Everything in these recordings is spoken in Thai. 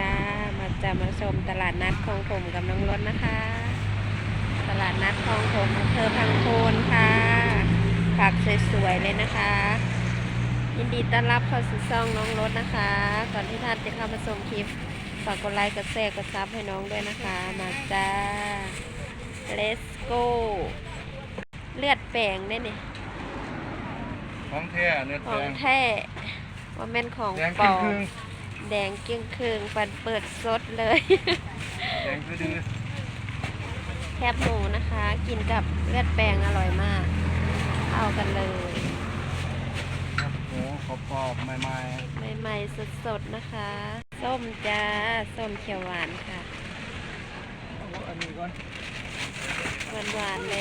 จ้า มาจะมาชมตลาดนัดคลองผมกับน้องรถนะคะ ตลาดนัดคลองผมอำเภอพังโคนค่ะ ผักสวยๆเลยนะคะ ยินดีต้อนรับเข้าสู่ช่องน้องรถนะคะ ก่อนที่ท่านจะเข้ามาชมคลิป ฝากกดไลค์ กดแชร์ กดซับให้น้องด้วยนะคะ มาจ้า let's go เลือดแปลงได้เนี่ยของแท้เนื้อขแดองงแท้ว่าแม่นของแดงปลคอรึ่มง แดงเกลี้ยงคืงปันเปิดสดเลยๆแดงดื้อแคบหมูนะคะ กินกับเลือดแปลงอร่อยมาก เอากันเลยๆครับหมูกรอบๆใหม่ใหม่ๆสดๆนะคะ ส้มจ้า ส้มเขียวหวานค่ะๆเอาอันนี้ก่อนหวานๆเล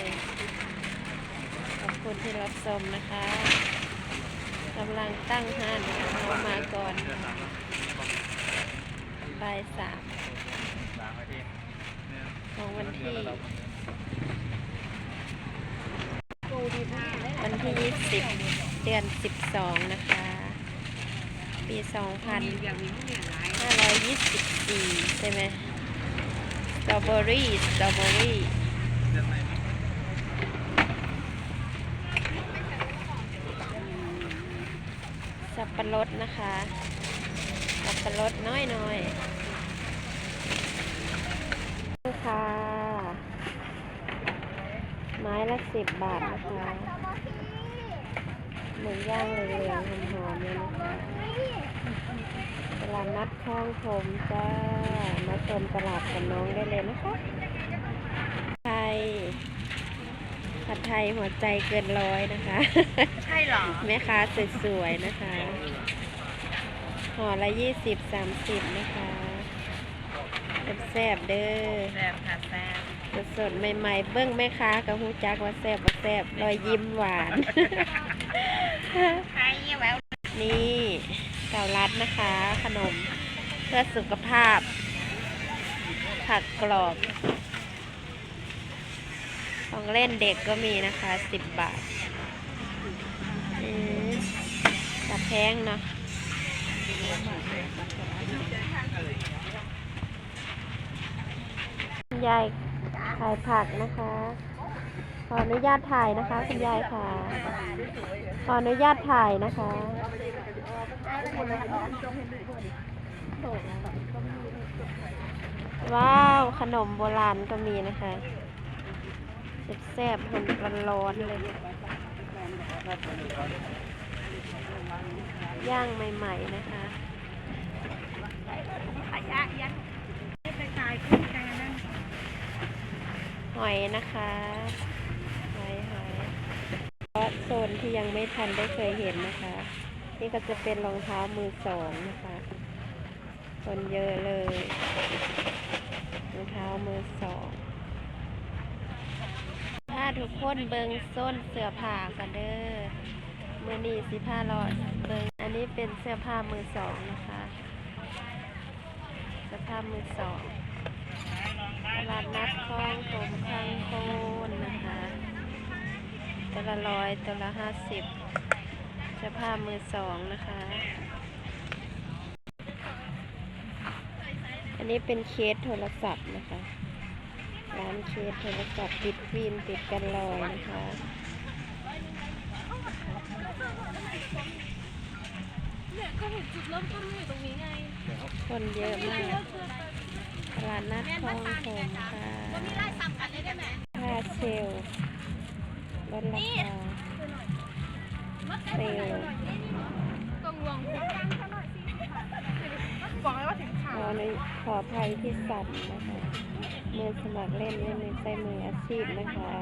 ย ขอบคุณที่รับชมนะคะ กำลังตั้งห้านเอามาก่อนบ่ายสามของวันที่ วันที่20เดือน12นะคะ ปี2524ใช่ไหมสตรอเบอรี่สตรอเบอรี่ สับ ปะรดนะคะสับปะรดน้อยๆนี่ค่ะ ไม้ละสิบบาทนะคะหมูย่างเหลืองๆหอมๆเลยนะคะตลาดนัดคลองผมจ้ามาชมตลาดกับน้องได้เลยนะคะไทยผัดไทยหัวใจเกินร้อยนะคะ ใช่เหรอ แม่ค้าสวยๆนะคะ ห่อละยี่สิบสามสิบนะคะแซ่บๆเด้อแซ่บค่ะแซ่บสดๆใหม่ๆ เบิ้งแม่ค้ากับฮูจักว่าแซ่บว่าแซ่บรอยยิ้มหวานใช่แววนี่เก่ารัดนะคะ ขนมเพื่อสุขภาพ ผักกรอบ ของเล่นเด็กก็มีนะคะสิบบาทอืมแต่แพงเนาะ คุณยายขายผักนะคะ ขออนุญาตถ่ายนะคะคุณยายค่ะ ขออนุญาตถ่ายนะคะ ว้าว ขนมโบราณก็มีนะคะแซ่บๆหุ่นร้อนๆเลย ย่างใหม่ ๆ นะคะขยะยันไปขายขึ้นกันนะหอยนะคะหอยหอยก็โซนที่ยังไม่ทันได้เคยเห็นนะคะ นี่ก็จะเป็นรองเท้ามือสองนะคะ คนเยอะเลยรองเท้ามือสองถ้าทุกคนเบิงส้นเสื้อผ้ากันเด้อมือนีสิผ้ารอดเบิง นนี้เป็นเสื้อผ้ามือสองนะคะเสื้อผ้ามือสองตลาดนัดคลองผมทางโคนนะคะตัวละร้อยตัวละห้าสิบเสื้อผ้ามือสองนะคะ อันนี้เป็นเคสโทรศัพท์นะคะร้านเคสโทรศัพท์ติดฟิล์มติดกันลอยนะคะ เนี่ยก็ เห็นจุดเริ่มต้นอยู่ตรงนี้ไงคนเยอะมากตลาดนัดคลองผมค่ะนี่ไล่ซ้ำกันเลยได้ไหมค่าเซลลลดราคาเซลลตรงวงบอกเลยว่าถึงขขาอในขออภัยที่สั่นนะคะมือสมัครเล่นเล่นในใช้มืออาชีพนะคะ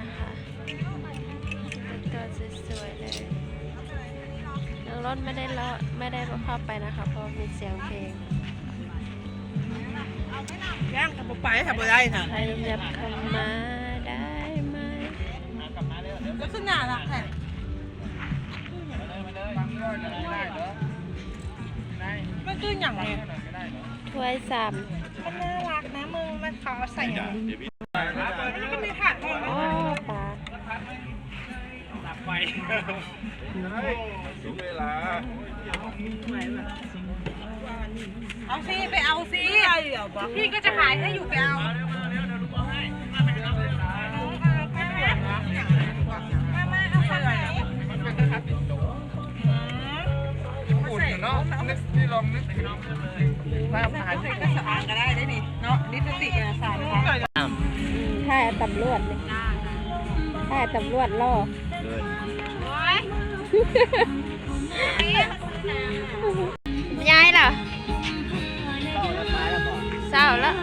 นะคะเป็นตัวสวยๆเลยน้องรถไม่ได้เลาะไม่ได้เข้าไปนะคะ เพราะมีเสียงเพลงย่างกับไปทำอะไรค่ะใครจะเข้ามาได้ไหมก็ขึ้นหนาละแค่มันคืออย่างไรถ้วยสามมันน่ารักนะมึงมันเขาเอาใส่ อย่างนี้มันก็มีถาดทองอ๋อปถึงเวลาเอาสิไปเอาสิพี่ก็จะขายให้อยู่ไปเอามามาเอาไปไหนอุ่นอยู่เนาะนึกนี่ลองนึกมาหาใส่กระสานก็ได้ได้นี่เนาะลิสติกอะสาน นะคะอืมถ้าตำรวจเลยถ้าตำรวจล่อยายเหรอเศร้าแล้ว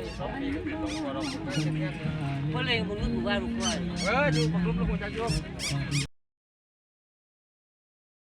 เดี๋ยวอีกสองปี